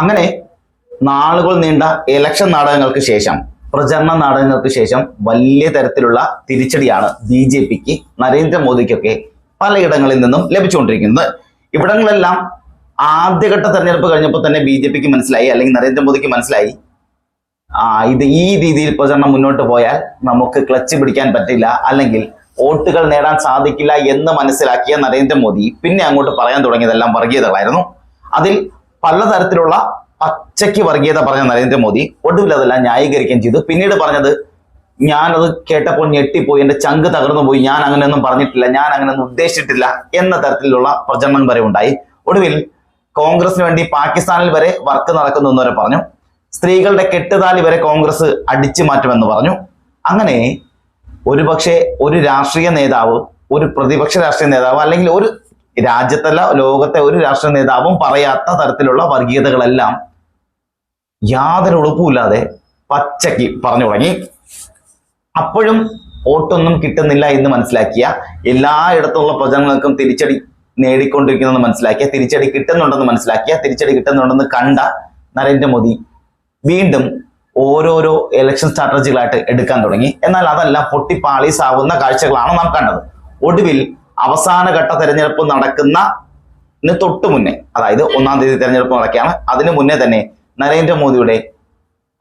അങ്ങനെ നാളുകൾ നീണ്ട ഇലക്ഷൻ നാടകങ്ങൾക്ക് ശേഷം പ്രചരണ നാടകങ്ങൾക്ക് ശേഷം വലിയ തരത്തിലുള്ള തിരിച്ചടിയാണ് ബി ജെ പിക്ക് നരേന്ദ്രമോദിക്കൊക്കെ പലയിടങ്ങളിൽ നിന്നും ലഭിച്ചുകൊണ്ടിരിക്കുന്നത്. ഇവിടങ്ങളെല്ലാം ആദ്യഘട്ട തെരഞ്ഞെടുപ്പ് കഴിഞ്ഞപ്പോൾ തന്നെ ബി ജെ പിക്ക് മനസ്സിലായി അല്ലെങ്കിൽ നരേന്ദ്രമോദിക്ക് മനസ്സിലായി. ആ ഇത് ഈ രീതിയിൽ പ്രചരണം മുന്നോട്ട് പോയാൽ നമുക്ക് ക്ലച്ച് പിടിക്കാൻ പറ്റില്ല അല്ലെങ്കിൽ വോട്ടുകൾ നേടാൻ സാധിക്കില്ല എന്ന് മനസ്സിലാക്കിയ നരേന്ദ്രമോദി പിന്നെ അങ്ങോട്ട് പറയാൻ തുടങ്ങിയതെല്ലാം വർഗീയതകളായിരുന്നു. അതിൽ പലതരത്തിലുള്ള പച്ചയ്ക്ക് വർഗീയത പറഞ്ഞ നരേന്ദ്രമോദി ഒടുവിൽ അതെല്ലാം ന്യായീകരിക്കുകയും ചെയ്തു. പിന്നീട് പറഞ്ഞത് ഞാനത് കേട്ടപ്പോൾ ഞെട്ടിപ്പോയി എന്റെ ചങ്ക് തകർന്നു പോയി ഞാൻ അങ്ങനെയൊന്നും പറഞ്ഞിട്ടില്ല ഞാൻ അങ്ങനെയൊന്നും ഉദ്ദേശിച്ചിട്ടില്ല എന്ന തരത്തിലുള്ള പ്രചരണം വരെ ഉണ്ടായി. ഒടുവിൽ കോൺഗ്രസിന് വേണ്ടി പാകിസ്ഥാനിൽ വരെ വർക്ക് നടക്കുന്നു എന്ന് വരെ പറഞ്ഞു. സ്ത്രീകളുടെ കെട്ടുതാലി വരെ കോൺഗ്രസ് അടിച്ചു മാറ്റുമെന്ന് പറഞ്ഞു. അങ്ങനെ ഒരുപക്ഷെ ഒരു രാഷ്ട്രീയ നേതാവ് ഒരു പ്രതിപക്ഷ രാഷ്ട്രീയ നേതാവ് അല്ലെങ്കിൽ ഒരു രാജ്യത്തല്ല ലോകത്തെ ഒരു രാഷ്ട്ര നേതാവും പറയാത്ത തരത്തിലുള്ള വർഗീയതകളെല്ലാം യാതൊരു ഉളുപ്പുമില്ലാതെ പച്ചയ്ക്ക് പറഞ്ഞു തുടങ്ങി. അപ്പോഴും വോട്ടൊന്നും കിട്ടുന്നില്ല എന്ന് മനസ്സിലാക്കിയ എല്ലായിടത്തുള്ള പ്രചരണങ്ങൾക്കും തിരിച്ചടി നേടിക്കൊണ്ടിരിക്കുന്നെന്ന് മനസ്സിലാക്കിയ തിരിച്ചടി കിട്ടുന്നുണ്ടെന്ന് മനസ്സിലാക്കിയ തിരിച്ചടി കിട്ടുന്നുണ്ടെന്ന് കണ്ട നരേന്ദ്രമോദി വീണ്ടും ഓരോരോ ഇലക്ഷൻ സ്ട്രാറ്റജികളായിട്ട് എടുക്കാൻ തുടങ്ങി. എന്നാൽ അതെല്ലാം പൊട്ടിപ്പാളീസാവുന്ന കാഴ്ചകളാണ് നാം കണ്ടത്. ഒടുവിൽ അവസാനഘട്ട തെരഞ്ഞെടുപ്പ് നടക്കുന്ന തൊട്ടു മുന്നേ അതായത് ഒന്നാം തീയതി തെരഞ്ഞെടുപ്പ് നടക്കുകയാണ്. അതിനു മുന്നേ തന്നെ നരേന്ദ്രമോദിയുടെ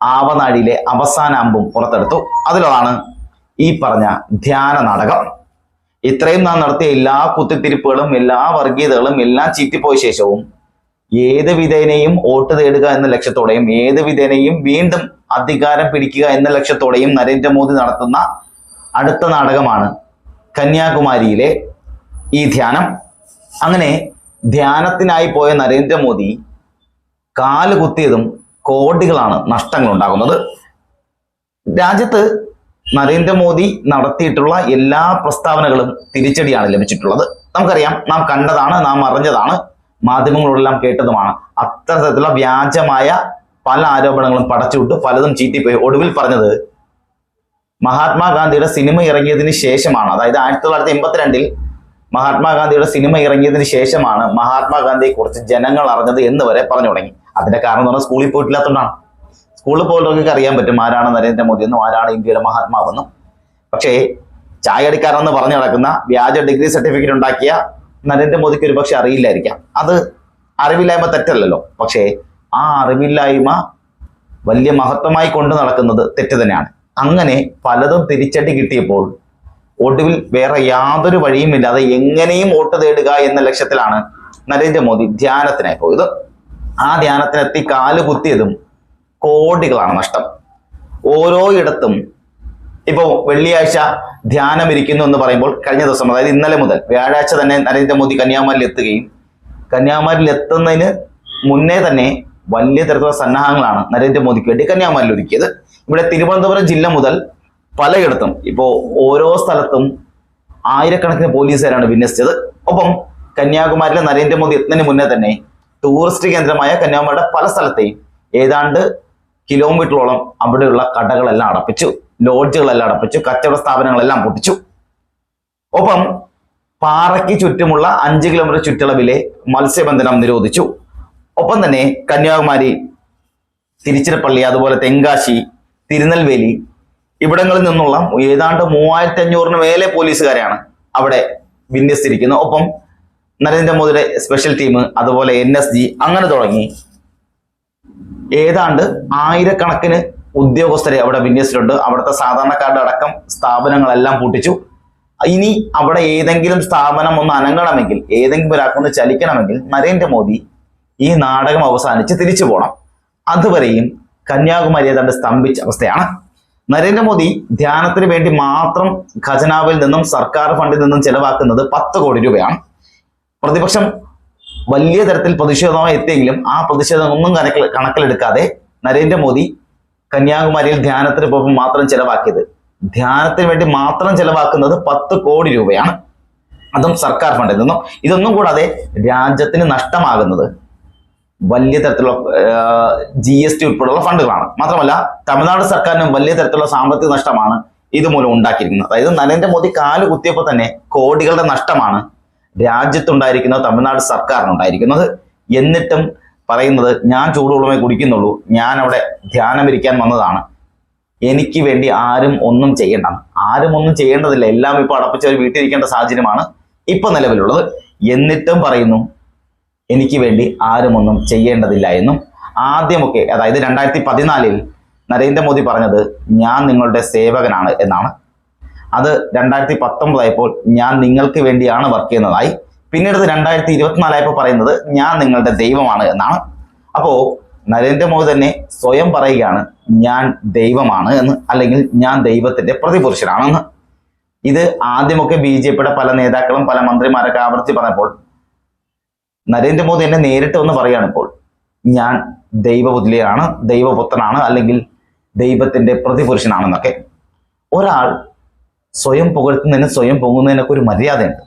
ആവനാഴിയിലെ അവസാന അമ്പും പുറത്തെടുത്തു. അതിലതാണ് ഈ പറഞ്ഞ ധ്യാന നാടകം. ഇത്രയും നാം നടത്തിയ എല്ലാ കുത്തിത്തിരിപ്പുകളും എല്ലാ വർഗീയതകളും എല്ലാം ചീറ്റിപ്പോയ ശേഷവും ഏത് വിധേനയും വോട്ട് തേടുക എന്ന ലക്ഷ്യത്തോടെയും ഏത് വിധേനയും വീണ്ടും അധികാരം പിടിക്കുക എന്ന ലക്ഷ്യത്തോടെയും നരേന്ദ്രമോദി നടത്തുന്ന അടുത്ത നാടകമാണ് കന്യാകുമാരിയിലെ ഈ ധ്യാനം. അങ്ങനെ ധ്യാനത്തിനായി പോയ നരേന്ദ്രമോദി കാൽ കുത്തിയതും കോടികളാണ് നഷ്ടങ്ങൾ ഉണ്ടാകുന്നത് രാജ്യത്ത് നരേന്ദ്രമോദി നടത്തിയിട്ടുള്ള എല്ലാ പ്രസ്താവനകളും തിരിച്ചടിയാണ് ലഭിച്ചിട്ടുള്ളത്. നമുക്കറിയാം നാം കണ്ടതാണ് നാം അറിഞ്ഞതാണ് മാധ്യമങ്ങളോടെല്ലാം കേട്ടതുമാണ്. അത്തരത്തിലുള്ള വ്യാജമായ പല ആരോപണങ്ങളും പടച്ചുവിട്ട് പലതും ചീറ്റിപ്പോയി. ഒടുവിൽ പറഞ്ഞത് മഹാത്മാഗാന്ധിയുടെ സിനിമ ഇറങ്ങിയതിന് ശേഷമാണ്. അതായത് ആയിരത്തി തൊള്ളായിരത്തി എൺപത്തിരണ്ടിൽ മഹാത്മാഗാന്ധിയുടെ സിനിമ ഇറങ്ങിയതിന് ശേഷമാണ് മഹാത്മാഗാന്ധിയെ കുറിച്ച് ജനങ്ങൾ അറിഞ്ഞത് എന്ന് വരെ പറഞ്ഞു തുടങ്ങി. അതിന്റെ കാരണം എന്ന് പറഞ്ഞാൽ സ്കൂളിൽ പോയിട്ടില്ലാത്തതുകൊണ്ടാണ്. സ്കൂളിൽ പോകുന്നവർക്കൊക്കെ അറിയാൻ പറ്റും ആരാണ് നരേന്ദ്രമോദി എന്നും ആരാണ് ഇന്ത്യയുടെ മഹാത്മാവെന്നും. പക്ഷേ ചായ ചായടിക്കാരെന്ന് പറഞ്ഞു നടക്കുന്ന വ്യാജ ഡിഗ്രി സർട്ടിഫിക്കറ്റ് ഉണ്ടാക്കിയ നരേന്ദ്രമോദിക്ക് ഒരുപക്ഷെ അറിയില്ലായിരിക്കാം. അത് അറിവില്ലായ്മ തെറ്റല്ലല്ലോ. പക്ഷേ ആ അറിവില്ലായ്മ വലിയ മഹത്വമായി കൊണ്ട് നടക്കുന്നത് തെറ്റ് തന്നെയാണ്. അങ്ങനെ പലതും തിരിച്ചടി കിട്ടിയപ്പോൾ ഒടുവിൽ വേറെ യാതൊരു വഴിയുമില്ലാതെ എങ്ങനെയും വോട്ട് തേടുക എന്ന ലക്ഷ്യത്തിലാണ് നരേന്ദ്രമോദി ധ്യാനത്തിനായി പോയത്. ആ ധ്യാനത്തിനെത്തി കാൽ കുത്തിയതും കോടികളാണ് നഷ്ടം. ഓരോ ഇടത്തും ഇപ്പോ വെള്ളിയാഴ്ച ധ്യാനം ഇരിക്കുന്നു എന്ന് പറയുമ്പോൾ കഴിഞ്ഞ ദിവസം അതായത് ഇന്നലെ മുതൽ വ്യാഴാഴ്ച തന്നെ നരേന്ദ്രമോദി കന്യാകുമാരിൽ എത്തുകയും കന്യാകുമാരിൽ എത്തുന്നതിന് മുന്നേ തന്നെ വലിയ തരത്തിലുള്ള സന്നാഹങ്ങളാണ് നരേന്ദ്രമോദിക്ക് വേണ്ടി കന്യാകുമാരിൽ ഒരുക്കിയത്. ഇവിടെ തിരുവനന്തപുരം ജില്ല മുതൽ പലയിടത്തും. ഇപ്പോ ഓരോ സ്ഥലത്തും ആയിരക്കണക്കിന് പോലീസുകാരാണ് വിന്യസിച്ചത്. ഒപ്പം കന്യാകുമാരിയിലെ നരേന്ദ്രമോദി എത്തുന്നതിന് മുന്നേ തന്നെ ടൂറിസ്റ്റ് കേന്ദ്രമായ കന്യാകുമാരിയുടെ പല സ്ഥലത്തെയും ഏതാണ്ട് കിലോമീറ്ററോളം അവിടെയുള്ള കടകളെല്ലാം അടപ്പിച്ചു. ലോഡ്ജുകളെല്ലാം അടപ്പിച്ചു. കച്ചവട സ്ഥാപനങ്ങളെല്ലാം പൊട്ടിച്ചു. ഒപ്പം പാറയ്ക്ക് ചുറ്റുമുള്ള അഞ്ച് കിലോമീറ്റർ ചുറ്റളവിലെ മത്സ്യബന്ധനം നിരോധിച്ചു. ഒപ്പം തന്നെ കന്യാകുമാരി തിരുച്ചിറപ്പള്ളി അതുപോലെ തെങ്കാശി തിരുനെൽവേലി ഇവിടങ്ങളിൽ നിന്നുള്ള ഏതാണ്ട് മൂവായിരത്തി അഞ്ഞൂറിന് മേലെ പോലീസുകാരെയാണ് അവിടെ വിന്യസിച്ചിരിക്കുന്നത്. ഒപ്പം നരേന്ദ്രമോദിയുടെ സ്പെഷ്യൽ ടീം അതുപോലെ എൻ എസ് ജി അങ്ങനെ തുടങ്ങി ഏതാണ്ട് ആയിരക്കണക്കിന് ഉദ്യോഗസ്ഥരെ അവിടെ വിന്യസിച്ചിട്ടുണ്ട്. അവിടുത്തെ സാധാരണക്കാരുടെ അടക്കം സ്ഥാപനങ്ങളെല്ലാം പൂട്ടിച്ചു. ഇനി അവിടെ ഏതെങ്കിലും സ്ഥാപനം ഒന്ന് അനങ്ങണമെങ്കിൽ ഏതെങ്കിലും ഒരാൾക്കൊന്ന് ചലിക്കണമെങ്കിൽ നരേന്ദ്രമോദി ഈ നാടകം അവസാനിച്ച് തിരിച്ചു പോകണം അതുവരെയും കന്യാകുമാരി ഏതാണ്ട് സ്തംഭിച്ച അവസ്ഥയാണ്. നരേന്ദ്രമോദി ധ്യാനത്തിന് വേണ്ടി മാത്രം ഖജനാവിൽ നിന്നും സർക്കാർ ഫണ്ടിൽ നിന്നും ചെലവാക്കുന്നത് പത്ത് കോടി രൂപയാണ്. പ്രതിപക്ഷം വലിയ തരത്തിൽ പ്രതിഷേധമായി എത്തിയെങ്കിലും ആ പ്രതിഷേധം ഒന്നും കണക്കിൽ കണക്കിലെടുക്കാതെ നരേന്ദ്രമോദി കന്യാകുമാരിയിൽ ധ്യാനത്തിന് പോകുമ്പോൾ മാത്രം ചെലവാക്കിയത്. ധ്യാനത്തിന് വേണ്ടി മാത്രം ചെലവാക്കുന്നത് പത്ത് കോടി രൂപയാണ്. അതും സർക്കാർ ഫണ്ടിൽ നിന്നും. ഇതൊന്നും കൂടാതെ രാജ്യത്തിന് നഷ്ടമാകുന്നത് വലിയ തരത്തിലുള്ള ജി എസ് ടി ഉൾപ്പെടെയുള്ള ഫണ്ടുകളാണ്. മാത്രമല്ല തമിഴ്നാട് സർക്കാരിനും വലിയ തരത്തിലുള്ള സാമ്പത്തിക നഷ്ടമാണ് ഇതുമൂലം ഉണ്ടാക്കിയിരിക്കുന്നത്. അതായത് നരേന്ദ്രമോദി കാൽ കുത്തിയപ്പോൾ തന്നെ കോടികളുടെ നഷ്ടമാണ് രാജ്യത്തുണ്ടായിരിക്കുന്നത് തമിഴ്നാട് സർക്കാരിനുണ്ടായിരിക്കുന്നത്. എന്നിട്ടും പറയുന്നത് ഞാൻ ചൂടുവെള്ളമേ കുടിക്കുന്നുള്ളൂ. ഞാൻ അവിടെ ധ്യാനമിരിക്കാൻ വന്നതാണ്. എനിക്ക് വേണ്ടി ആരും ഒന്നും ചെയ്യേണ്ട ആരും ഒന്നും ചെയ്യേണ്ടതില്ല. എല്ലാം ഇപ്പൊ അടപ്പിച്ചവർ വീട്ടിലിരിക്കേണ്ട സാഹചര്യമാണ് ഇപ്പൊ നിലവിലുള്ളത്. എന്നിട്ടും പറയുന്നു എനിക്ക് വേണ്ടി ആരും ഒന്നും ചെയ്യേണ്ടതില്ല എന്നും ആദ്യമൊക്കെ അതായത് രണ്ടായിരത്തി പതിനാലിൽ നരേന്ദ്രമോദി പറഞ്ഞത് ഞാൻ നിങ്ങളുടെ സേവകനാണ് എന്നാണ്. അത് രണ്ടായിരത്തി പത്തൊമ്പതായപ്പോൾ ഞാൻ നിങ്ങൾക്ക് വേണ്ടിയാണ് വർക്ക് ചെയ്യുന്നതായി. പിന്നീട് രണ്ടായിരത്തി ഇരുപത്തിനാലായപ്പോൾ പറയുന്നത് ഞാൻ നിങ്ങളുടെ ദൈവമാണ് എന്നാണ്. അപ്പോൾ നരേന്ദ്രമോദി തന്നെ സ്വയം പറയുകയാണ് ഞാൻ ദൈവമാണ് എന്ന് അല്ലെങ്കിൽ ഞാൻ ദൈവത്തിന്റെ പ്രതിപുരുഷനാണെന്ന്. ഇത് ആദ്യമൊക്കെ ബി ജെ പിയുടെ പല നേതാക്കളും പല മന്ത്രിമാരൊക്കെ ആവർത്തി പറഞ്ഞപ്പോൾ നരേന്ദ്രമോദി എന്നെ നേരിട്ട് വന്ന് പറയുകയാണ് ഇപ്പോൾ ഞാൻ ദൈവപുത്രിയാണ് ദൈവപുത്രനാണ് അല്ലെങ്കിൽ ദൈവത്തിന്റെ പ്രതിപുരുഷനാണെന്നൊക്കെ. ഒരാൾ സ്വയം പുകഴ്ത്തുന്നതിന് സ്വയം പൊങ്ങുന്നതിനൊക്കെ ഒരു മര്യാദയുണ്ട്.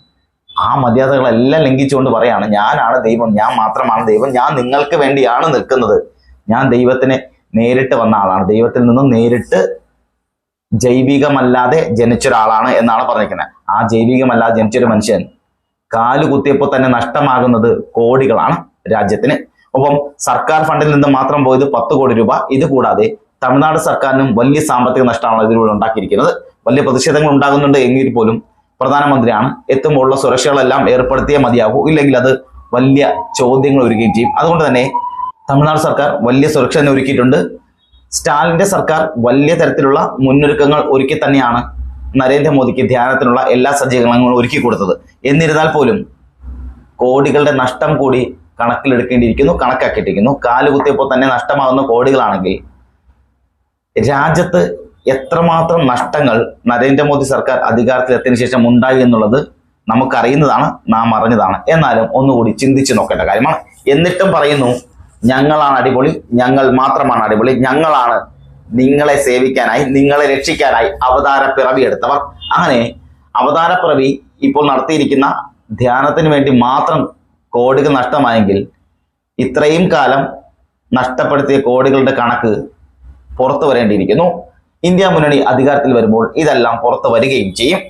ആ മര്യാദകളെല്ലാം ലംഘിച്ചുകൊണ്ട് പറയാണ് ഞാനാണ് ദൈവം ഞാൻ മാത്രമാണ് ദൈവം ഞാൻ നിങ്ങൾക്ക് വേണ്ടിയാണ് നിൽക്കുന്നത്. ഞാൻ ദൈവത്തിനെ നേരിട്ട് വന്ന ആളാണ് ദൈവത്തിൽ നിന്നും നേരിട്ട് ജൈവികമല്ലാതെ ജനിച്ച ഒരാളാണ് എന്നാണ് പറഞ്ഞിരിക്കുന്നത്. ആ ജൈവികമല്ലാതെ ജനിച്ചൊരു മനുഷ്യൻ കാൽ കുത്തിയപ്പോൾ തന്നെ നഷ്ടമാകുന്നത് കോടികളാണ് രാജ്യത്തിന്. ഒപ്പം സർക്കാർ ഫണ്ടിൽ നിന്ന് മാത്രം പോയത് പത്ത് കോടി രൂപ. ഇത് കൂടാതെ തമിഴ്നാട് സർക്കാരിനും വലിയ സാമ്പത്തിക നഷ്ടമാണ് ഇതിലൂടെ ഉണ്ടാക്കിയിരിക്കുന്നത്. വലിയ പ്രതിഷേധങ്ങൾ ഉണ്ടാകുന്നുണ്ട് എങ്കിൽ പോലും പ്രധാനമന്ത്രിയാണ്. എത്തുമ്പോഴുള്ള സുരക്ഷകളെല്ലാം ഏർപ്പെടുത്തിയേ മതിയാകൂ. ഇല്ലെങ്കിൽ അത് വലിയ ചോദ്യങ്ങൾ ഒരുക്കുകയും ചെയ്യും. അതുകൊണ്ട് തന്നെ തമിഴ്നാട് സർക്കാർ വലിയ സുരക്ഷ തന്നെ ഒരുക്കിയിട്ടുണ്ട്. സ്റ്റാലിന്റെ സർക്കാർ വലിയ തരത്തിലുള്ള മുന്നൊരുക്കങ്ങൾ ഒരുക്കി തന്നെയാണ് നരേന്ദ്രമോദിക്ക് ധ്യാനത്തിനുള്ള എല്ലാ സജ്ജീകരണങ്ങളും ഒരുക്കി കൊടുത്തത്. എന്നിരുന്നാൽ പോലും കോടികളുടെ നഷ്ടം കൂടി കണക്കിലെടുക്കേണ്ടിയിരിക്കുന്നു കണക്കാക്കിയിട്ടിരിക്കുന്നു. കാലുകുത്തിയപ്പോൾ തന്നെ നഷ്ടമാകുന്ന കോടികളാണെങ്കിൽ രാജ്യത്ത് എത്രമാത്രം നഷ്ടങ്ങൾ നരേന്ദ്രമോദി സർക്കാർ അധികാരത്തിലെത്തിയതിനു ശേഷം ഉണ്ടായി എന്നുള്ളത് നമുക്കറിയുന്നതാണ് നാം അറിഞ്ഞതാണ്. എന്നാലും ഒന്നുകൂടി ചിന്തിച്ചു നോക്കേണ്ട കാര്യമാണ്. എന്നിട്ടും പറയുന്നു ഞങ്ങളാണ് അടിപൊളി ഞങ്ങൾ മാത്രമാണ് അടിപൊളി ഞങ്ങളാണ് നിങ്ങളെ സേവിക്കാനായി നിങ്ങളെ രക്ഷിക്കാനായി അവതാര പിറവി എടുത്തവർ. അങ്ങനെ അവതാര പിറവി ഇപ്പോൾ നടത്തിയിരിക്കുന്ന ധ്യാനത്തിന് വേണ്ടി മാത്രം കോടികൾ നഷ്ടമായെങ്കിൽ ഇത്രയും കാലം നഷ്ടപ്പെടുത്തിയ കോടികളുടെ കണക്ക് പുറത്തു വരേണ്ടിയിരിക്കുന്നു. ഇന്ത്യ മുന്നണി അധികാരത്തിൽ വരുമ്പോൾ ഇതെല്ലാം പുറത്തു വരികയും ചെയ്യും.